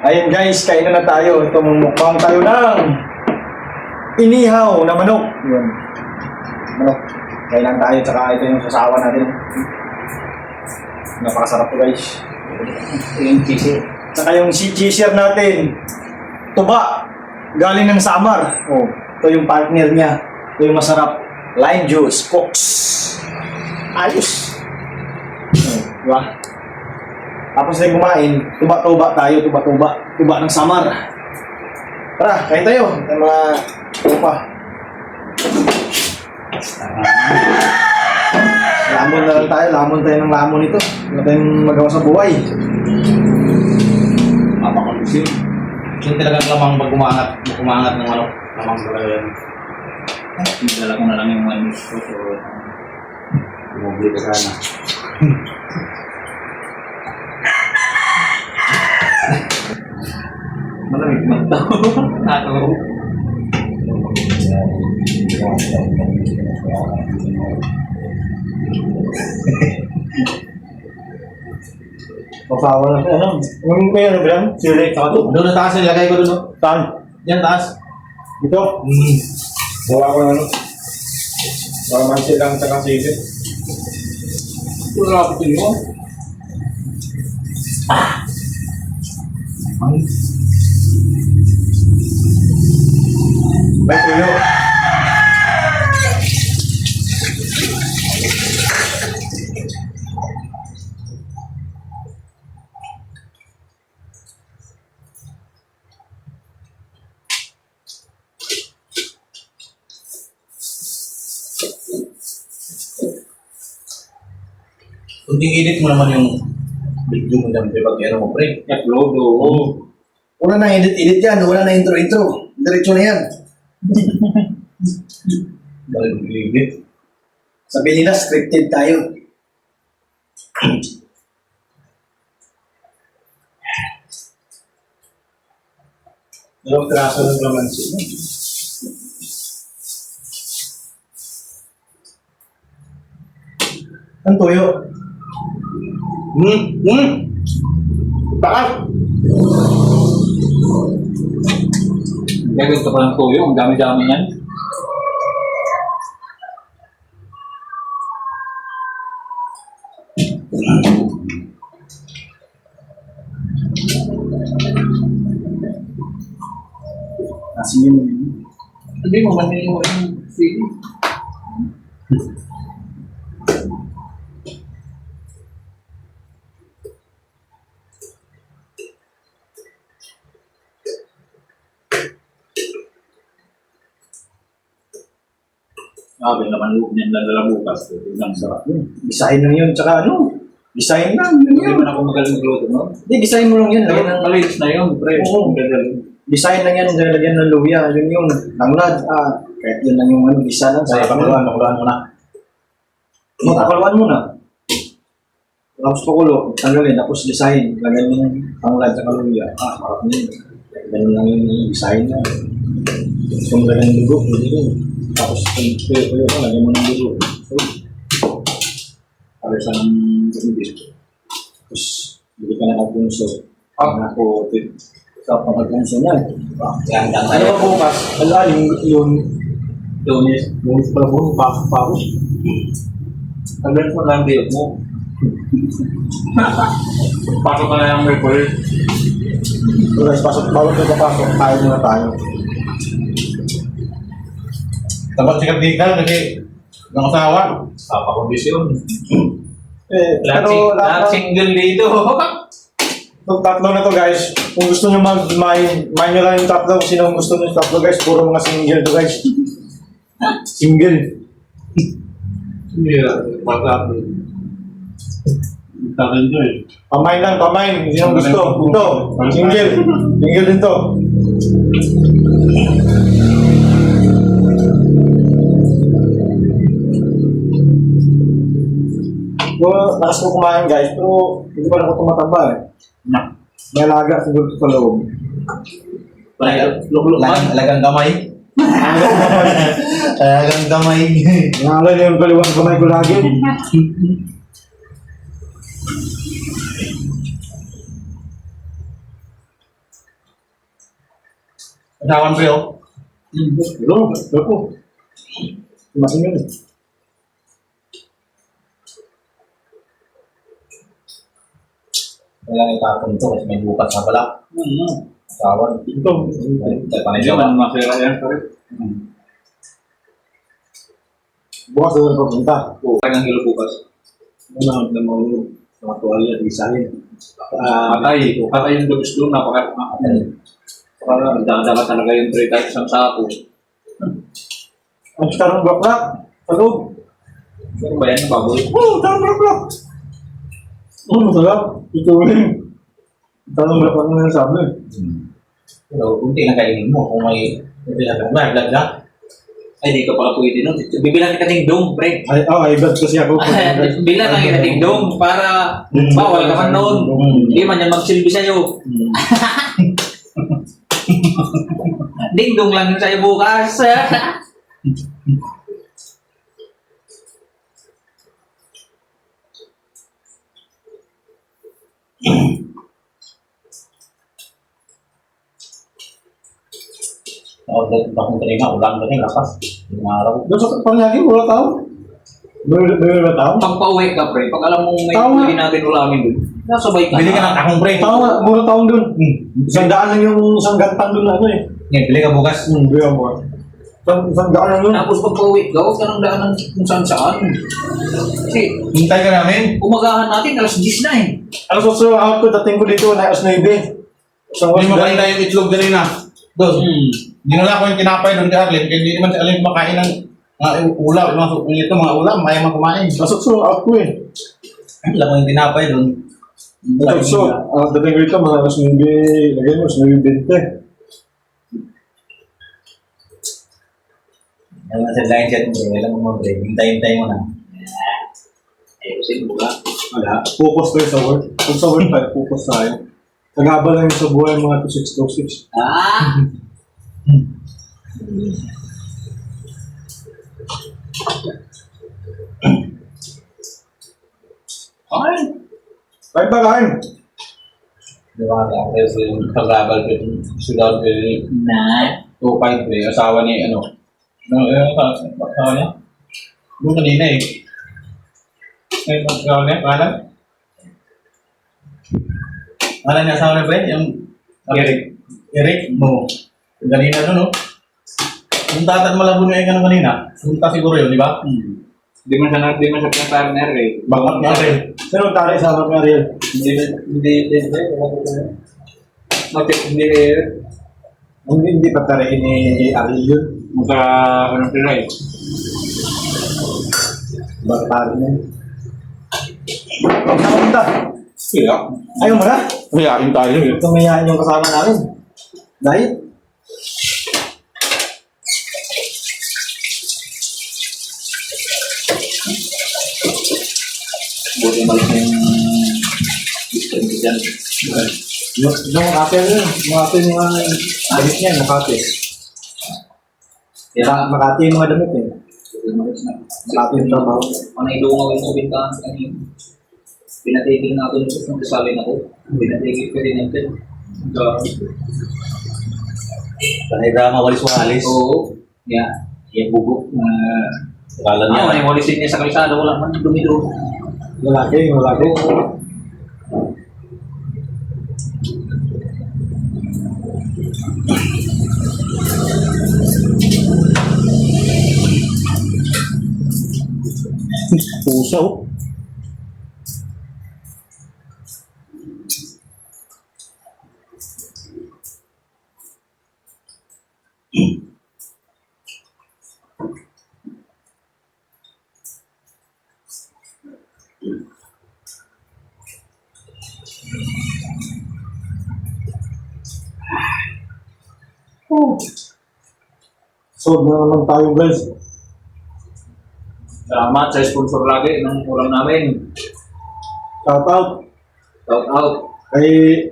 Ayun guys, kain na tayo. Ito mumukbang tayo ng inihaw na manok. Yun. Manok. Kain lang tayo, tsaka ito yung sasawa natin. Napakasarap to guys. Yung cheesy. Tsaka yung si cheeser natin, tuba, galing ng Samar. Oh, ito yung partner niya. Ito yung masarap. Lime juice, Cokes. Ayos. Oh, diba? Tapos na kumain, tuba-tuba tayo, tuba-tuba. Tuba ng Samar. Tara, kain tayo. Ito mga tupa. Lamon na lang tayo, lamon tayo ng lamon ito. Wala tayong magawa sa buhay. Mapakalusin. Yung talagang lamang pag umangat, umangat ng ano, lamang talaga yan. Dala ko na lang yung news ko, so, bumubli ka sana. Malamig man daw. Nato. Masawa na siya. Ano? Yung may ano ba yan? Sili, tsaka to. Doon na taas, ilagay ko doon. oh. Saan? Yan taas. Dito? Mm. Gawa ko ng ano. Para man silang tsaka sili. Wala ko mo. May tuyo. Kunting edit mo naman yung video mo dyan, di ba? Kaya mo, pre? Upload, oo. Una na edit-edit yan. Una na intro-intro. Diretso na yan. Dahil mag-edit. Sabi nila, scripted tayo. Dalawang traso ng lamansi. Ang tuyo. Hmm? Hmm? Bakit? Gagawin ka pa ng tuyo, ang dami-dami yan. Asin yun. Hindi mo man yung yung sili. Sabi naman loob niyan nadala bukas. Tignan sarap yun. Design lang yun. Tsaka ano? Design lang. Yun Hindi yun. man ako magaling magluto, no? Hindi, design mo lang yun. Lagyan ng, Malinis na yun, pre. Oo. Ang gagaling. design lang yan. Lagyan ng luya. Yun yung tanglad. Ah, kahit yun lang yung ano, design lang. Kaya pakuluan, pakuluan mo na. Magpapalawan mo na. Tapos pakulo, tanggalin, tapos design. Lagyan mo ng tanglad sa kaluya. Ah, marap na yun. Ganun lang yung design na. Kung lagyan ng dugo, pwede yun. Tapos kung tuyo-tuyo ka, lagyan mo ng dugo. Para sa ng hindi. tapos, bili ka na ng punso. Ah, ako, sa pagpunso niyan. Yan, yan Ano ba bukas? Ala, yung, yung, Lunes, lunes pala mo, pasok pa ako. Tagal mo lang bilog mo. pasok na yung Mercury. guys, pasok, bawat ka papasok, tayo muna tayo. Dapat sikat di ka, kasi ng asawa. Papakondisyon. Eh, Lahat, pero sing- lahat lahat ng- single dito. Itong tatlo na to guys, kung gusto nyo mag main, main nyo lang yung tatlo, kung sino gusto nyo yung tatlo guys, puro mga single to guys. Single. Yeah, pagkat. Tagal to eh. Pamain lang, pamain. Sino gusto? Ito, single. Single din to. So, lakas ko kumain guys, pero hindi pa ako tumataba eh. Na. May alaga siguro sa loob. Lukluk man. Alagang gamay. Alagang gamay. Nangalala yung kaliwang kamay ko lagi. Asawan ko yun. Hello, ako. Masin yun. Kailangan itapon ito kasi may bukas na pala. Asawan. Ito. Kaya panay Hindi siya man masira yan, pare. Bukas na lang papunta. Kaya ng kilo bukas. Ano na mo mga tuwalya, isahin. Patay. Patay yung dugis doon. Napaka... Para nagdadala talaga yung tray kahit isang sako. ang tarong bakla. Sa loob. Ano ba yan? Baboy? Tarong bakla. Oh, masarap. Ito rin. Tarong bakla na sabi. Pero kunti lang kainin mo kung may kunti lang kainin mo. Vlog na. Ay, di ka pala pwede nun. Bibilang kita ng dong, pre. Ay, oh, ay, bad kasi ako. Bilang ang inating dong para bawal ka man noon. Hindi man yan magsilbi sa'yo. Ding dong lang yun sa'yo bukas. Oo, dahil bakong kanina, ulan ka rin, lakas. Yung araw. Doon sa pangyagi, wala tao. May may wala tao. Pag pauwi ka, pre, pag alam mo may Tama. pwede natin ulamin doon, nasabay ka. Bili ka ng takong, pre. Tao nga, mura taong doon. Isang daan lang yung isang gantang doon na ano eh. Yan, bili ka bukas. Hmm, biya mo. Isang, isang daan lang yun. Tapos pag pauwi ka, huwag ka nang daanan kung saan saan. Kasi Hintay ka namin. umagahan natin, alas 10 na eh. Alas 8 out ko, dating ko dito na alas 9. Isang Hindi mo oras kanina yung itlog kanina. Doon. Hmm. Dinala ko yung tinapay doon kay Arlene. Kaya hindi naman si Arlene kumakain ng mga ulam. Yung mga yung ito, mga ulam, maya man kumain. Alas 8 out ko eh. Alam mo yung tinapay doon. Alas 8, ah, dating ko dito, mga alas 9, lagay mo, alas 9.20. Alam mo sa line chat mo. Alam mo mo, pre. Hintay-hintay mo na. Eh, kasi buka. Wala, focus tayo sa work. Kung sa work tayo, focus tayo. Kagaba lang yung sa buhay mga 2626. Ah! Ay! Ay, bakain! Di ba? Kaya sa yung pag-abal ko, yung sudan ko yung Na? 2.5 pre. Asawa ni ano. Ano yung asawa niya? Doon kanina eh. Ay, asawa niya, pangalan? Pangalan niya asawa niya, pre? Yung Eric. Eric? No. Yung kanina doon, no? Yung tatag malabo niya yung ano kanina. Punta siguro yun, di ba? Hmm. Di man siya, di man siya pinatari na rin. Bakit nga rin? Sino ang taray sa anak ni Ariel? Hindi, hindi, hindi, hindi. Bakit hindi rin? Hindi, hindi pa taray ni Ariel yun. Magka, ano sila eh. Baka taray na punta? Kaya. Ayaw mo na? Kayain tayo eh. Tumayahan yung kasama namin. Dahil, Buti malaki yung system ko dyan. yung, yung Makati yun. Makati yung mga damit niya, Makati. Kaya, Maka- Makati yung mga damit eh. Makati yung trabaho. Panay lungaw yung sa bintahan sa kanina. Pinatigil natin ito kung kasalin ako. Pinatigil ko rin natin. Panay drama, walis-walis. Oo. Yeah. Yung bubok na... Akala Ah, niya. may walisin niya sa kalsada. Wala man dumi doon. Lalaki, yung Puso. So, na naman tayo guys. Salamat sa sponsor lagi ng ulam namin. Shout out Shout out. kay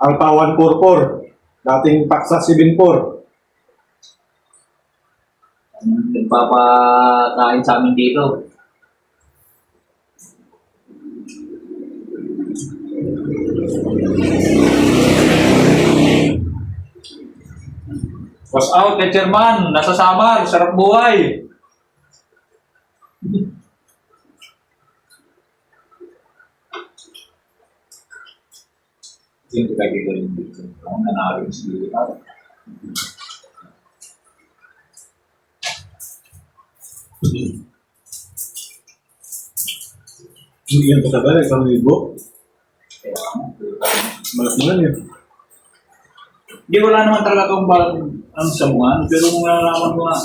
Alpha 144. Dating Paksa 74. Nagpapakain sa amin dito. Was out kay Chairman, nasa Samar, sarap buhay. Yung kagay ko rin dito. Ang nanalo sa dito. Hindi yan kasabay, isang libo. Malak mo lang yun. Hindi wala naman talaga akong balang ano sa mga, pero nung nalaman ko nga,